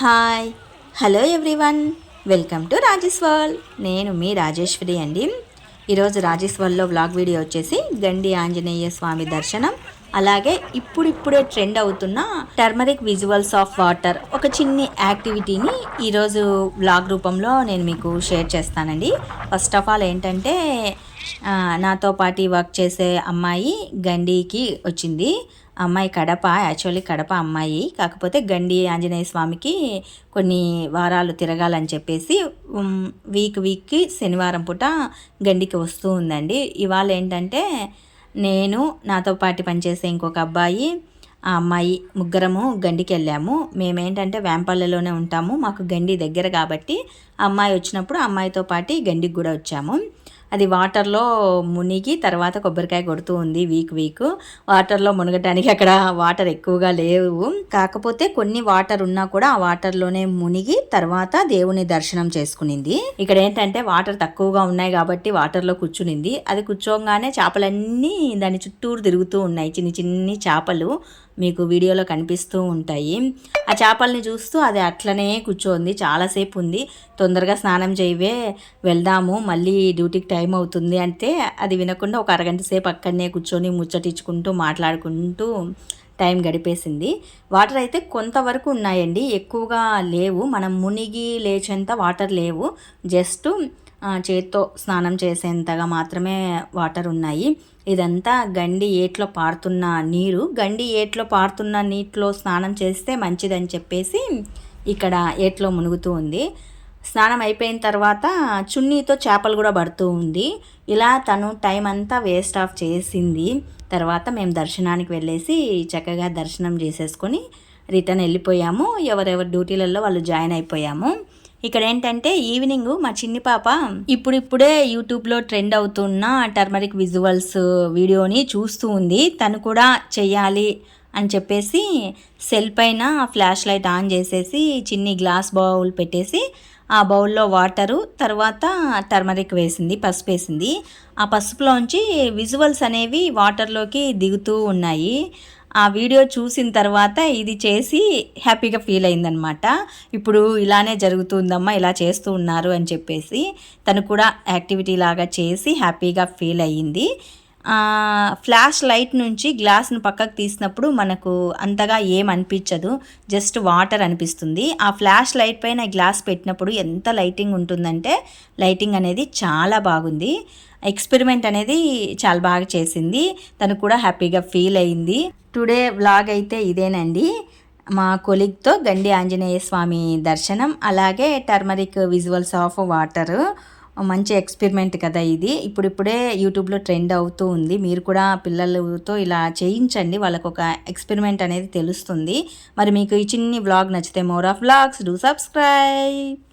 Hi. Hello everyone. Welcome to Rajesh world. నేను మీ రాజేశ్వరి అండి. ఈరోజు రాజేష్ వరల్డ్లో వ్లాగ్ వీడియో వచ్చేసి గండి ఆంజనేయ స్వామి దర్శనం. అలాగే ఇప్పుడిప్పుడే ట్రెండ్ అవుతున్న టర్మరిక్ విజువల్స్ ఆఫ్ వాటర్ ఒక చిన్ని యాక్టివిటీని ఈరోజు వ్లాగ్ రూపంలో నేను మీకు షేర్ చేస్తానండి. ఫస్ట్ ఆఫ్ ఆల్ ఏంటంటే నాతో పాటు వర్క్ చేసే అమ్మాయి గండికి వచ్చింది. అమ్మాయి కడప యాక్చువల్లీ కడప అమ్మాయి. కాకపోతే గండి ఆంజనేయ స్వామికి కొన్ని వారాలు తిరగాలని చెప్పేసి వీక్ వీక్కి శనివారం పూట గండికి వస్తూ ఉందండి. ఇవాళ ఏంటంటే నేను నాతో పాటు పనిచేసే ఇంకొక అబ్బాయి ఆ అమ్మాయి ముగ్గురము గండికి వెళ్ళాము. మేమేంటంటే వేంపల్లెలోనే ఉంటాము. మాకు గండి దగ్గర కాబట్టి అమ్మాయి వచ్చినప్పుడు అమ్మాయితో పాటు గండికి కూడా వచ్చాము. అది వాటర్లో మునిగి తర్వాత కొబ్బరికాయ కొడుతూ ఉంది వీక్ వీక్. వాటర్లో మునగటానికి అక్కడ వాటర్ ఎక్కువగా లేవు. కాకపోతే కొన్ని వాటర్ ఉన్నా కూడా ఆ వాటర్లోనే మునిగి తర్వాత దేవుని దర్శనం చేసుకునింది. ఇక్కడ ఏంటంటే వాటర్ తక్కువగా ఉన్నాయి కాబట్టి వాటర్లో కూర్చునింది. అది కూర్చోగానే చేపలన్నీ దాని చుట్టూరు తిరుగుతూ ఉన్నాయి. చిన్ని చిన్ని చేపలు. మీకు వీడియోలో కనిపిస్తూ ఉంటాయి. ఆ చేపల్ని చూస్తూ అది అట్లనే కూర్చోంది. చాలాసేపు ఉంది. తొందరగా స్నానం చేయవే వెళ్దాము. మళ్ళీ డ్యూటీకి టైం అవుతుంది అంటే అది వినకుండా ఒక అరగంట సేపు అక్కడనే కూర్చొని ముచ్చటించుకుంటూ మాట్లాడుకుంటూ టైం గడిపేసింది. వాటర్ అయితే కొంతవరకు ఉన్నాయండి. ఎక్కువగా లేవు. మనం మునిగి లేచేంత వాటర్ లేవు. జస్ట్ చేత్తో స్నానం చేసేంతగా మాత్రమే వాటర్ ఉన్నాయి. ఇదంతా గండి ఏట్లో పారుతున్న నీరు. గండి ఏట్లో పారుతున్న నీటిలో స్నానం చేస్తే మంచిదని చెప్పేసి ఇక్కడ ఏట్లో మునుగుతూ ఉంది. స్నానం అయిపోయిన తర్వాత చున్నీతో చేపలు కూడా పడుతూ ఉంది. ఇలా తను టైం అంతా వేస్ట్ ఆఫ్ చేసింది. తర్వాత మేము దర్శనానికి వెళ్ళేసి చక్కగా దర్శనం చేసేసుకొని రిటర్న్ వెళ్ళిపోయాము. ఎవరెవరి డ్యూటీలలో వాళ్ళు జాయిన్ అయిపోయాము. ఇక్కడ ఏంటంటే ఈవినింగ్ మా చిన్ని పాప ఇప్పుడిప్పుడే యూట్యూబ్లో ట్రెండ్ అవుతున్న టర్మరిక్ విజువల్స్ వీడియోని చూస్తూ ఉంది. తను కూడా చెయ్యాలి అని చెప్పేసి సెల్ పైన ఫ్లాష్ లైట్ ఆన్ చేసేసి చిన్ని గ్లాస్ బౌల్ పెట్టేసి ఆ బౌల్లో వాటరు తర్వాత టర్మరిక్ వేసింది పసుపు వేసింది. ఆ పసుపులోంచి విజువల్స్ అనేవి వాటర్లోకి దిగుతూ ఉన్నాయి. ఆ వీడియో చూసిన తర్వాత ఇది చేసి హ్యాపీగా ఫీల్ అయిందనమాట ఇప్పుడు ఇలానే జరుగుతుందమ్మా ఇలా చేస్తూ ఉన్నారు అని చెప్పేసి తను కూడా యాక్టివిటీ లాగా చేసి హ్యాపీగా ఫీల్ అయ్యింది. ఫ్లాష్ లైట్ నుంచి గ్లాస్ను పక్కకు తీసినప్పుడు మనకు అంతగా ఏం అనిపించదు జస్ట్ వాటర్ అనిపిస్తుంది. ఆ ఫ్లాష్ లైట్ పైన గ్లాస్ పెట్టినప్పుడు ఎంత లైటింగ్ ఉంటుందంటే లైటింగ్ అనేది చాలా బాగుంది. ఎక్స్పెరిమెంట్ అనేది చాలా బాగా చేసింది. తను కూడా హ్యాపీగా ఫీల్ అయింది. టుడే వ్లాగ్ అయితే ఇదేనండి. మా కొలిగ్తో గండి ఆంజనేయ స్వామి దర్శనం అలాగే టర్మరిక్ విజువల్స్ ఆఫ్ వాటరు. మంచి ఎక్స్పెరిమెంట్ కదా ఇది. ఇప్పుడిప్పుడే యూట్యూబ్లో ట్రెండ్ అవుతూ ఉంది. మీరు కూడా పిల్లలతో ఇలా చేయించండి. వాళ్ళకు ఒక ఎక్స్పెరిమెంట్ అనేది తెలుస్తుంది. మరి మీకు ఈ చిన్ని వ్లాగ్ నచ్చితే more of vlogs. Do subscribe!